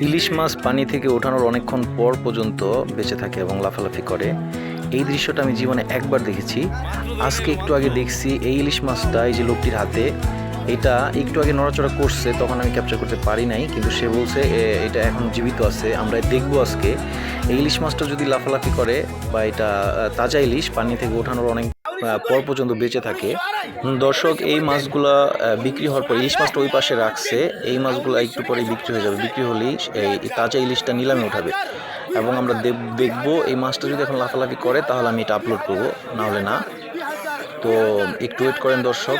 ইলিশ মাছ পানি থেকে ওঠানোর অনেকক্ষণ পর পর্যন্ত বেঁচে থাকে এবং লাফালাফি করে। এই দৃশ্যটা আমি জীবনে একবার দেখেছি। আজকে একটু আগে দেখছি এই ইলিশ মাছটা, এই যে লোকটির হাতে, এটা একটু আগে নড়াচড়া করছে, তখন আমি ক্যাপচার করতে পারি নাই, কিন্তু সে বলছে এটা এখন জীবিত আছে, আমরা দেখব আজকে। এই ইলিশ মাছটা যদি লাফালাফি করে বা এটা তাজা ইলিশ, পানি থেকে ওঠানোর অনেক পর পর্যন্ত বেঁচে থাকে। দর্শক, এই মাছগুলা বিক্রি হওয়ার পর ইলিশ মাছটা ওই পাশে রাখছে। এই মাছগুলো একটু পরেই বিক্রি হয়ে যাবে। বিক্রি হলেই এই তাজা ইলিশটা নিলামে উঠাবে। এবং আমরা দেখ- দেখব এই মাছটা যদি এখন লাফালাফি করে, তাহলে আমি এটা আপলোড করব। না হলে না। তো একটু ওয়েট করেন দর্শক।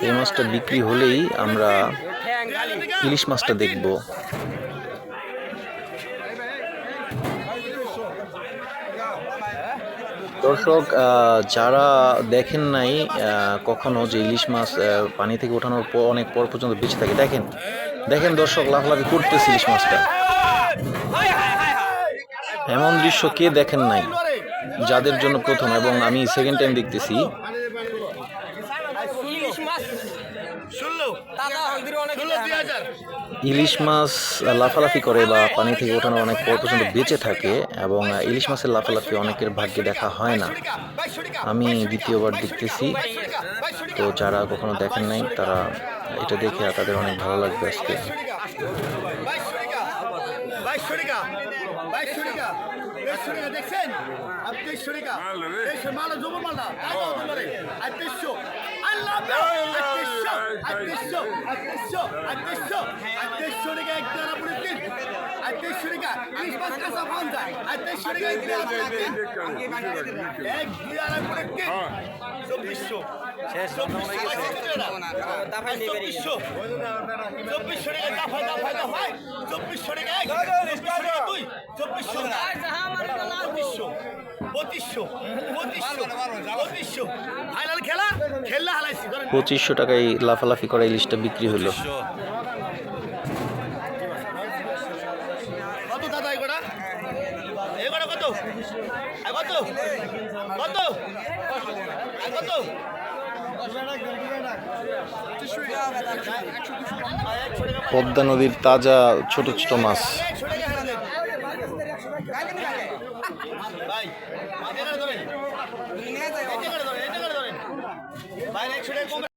এই মাছটা বিক্রি হলেই আমরা ইলিশ মাছটা দেখব। দর্শক যারা দেখেন নাই কখনো যে ইলিশ মাছ পানি থেকে ওঠানোর পর, অনেক পর পর্যন্ত বেঁচে থাকে, দেখেন। দেখেন দর্শক, লাফলাফি করতেছে ইলিশ মাছটা। এমন দৃশ্য কে দেখেন নাই? যাদের জন্য প্রথম, এবং আমি সেকেন্ড টাইম দেখতেছি। ইলিশ মাছ। ইলিশ লাফালাফি করে বা পানি থেকে ওঠানো অনেক পর পর্যন্ত বেঁচে থাকে এবং ইলিশ মাছের লাফালাফি অনেকের ভাগ্যে দেখা হয় না। আমি দ্বিতীয়বার দেখতেছি। তো যারা কখনো দেখেন নাই তারা এটা দেখে তাদের অনেক ভালো লাগবে আজকে। দেখছেন? চব্বিশশো চব্বিশশো টাকা চব্বিশশো টাকা দুই চব্বিশশো পঁচিশশো পঁচিশশো পঁচিশশো। ফাইনাল খেলা? খেললে হালাইছি পঁচিশশো টাকায় লাফালাফি করা ইলিশটা বিক্রি হলো। কত দাদা এগোটা এগোটা কত? কত? কত? কত? পদ্মা নদীর তাজা ছোট ছোট মাছ। আর একশো টাকা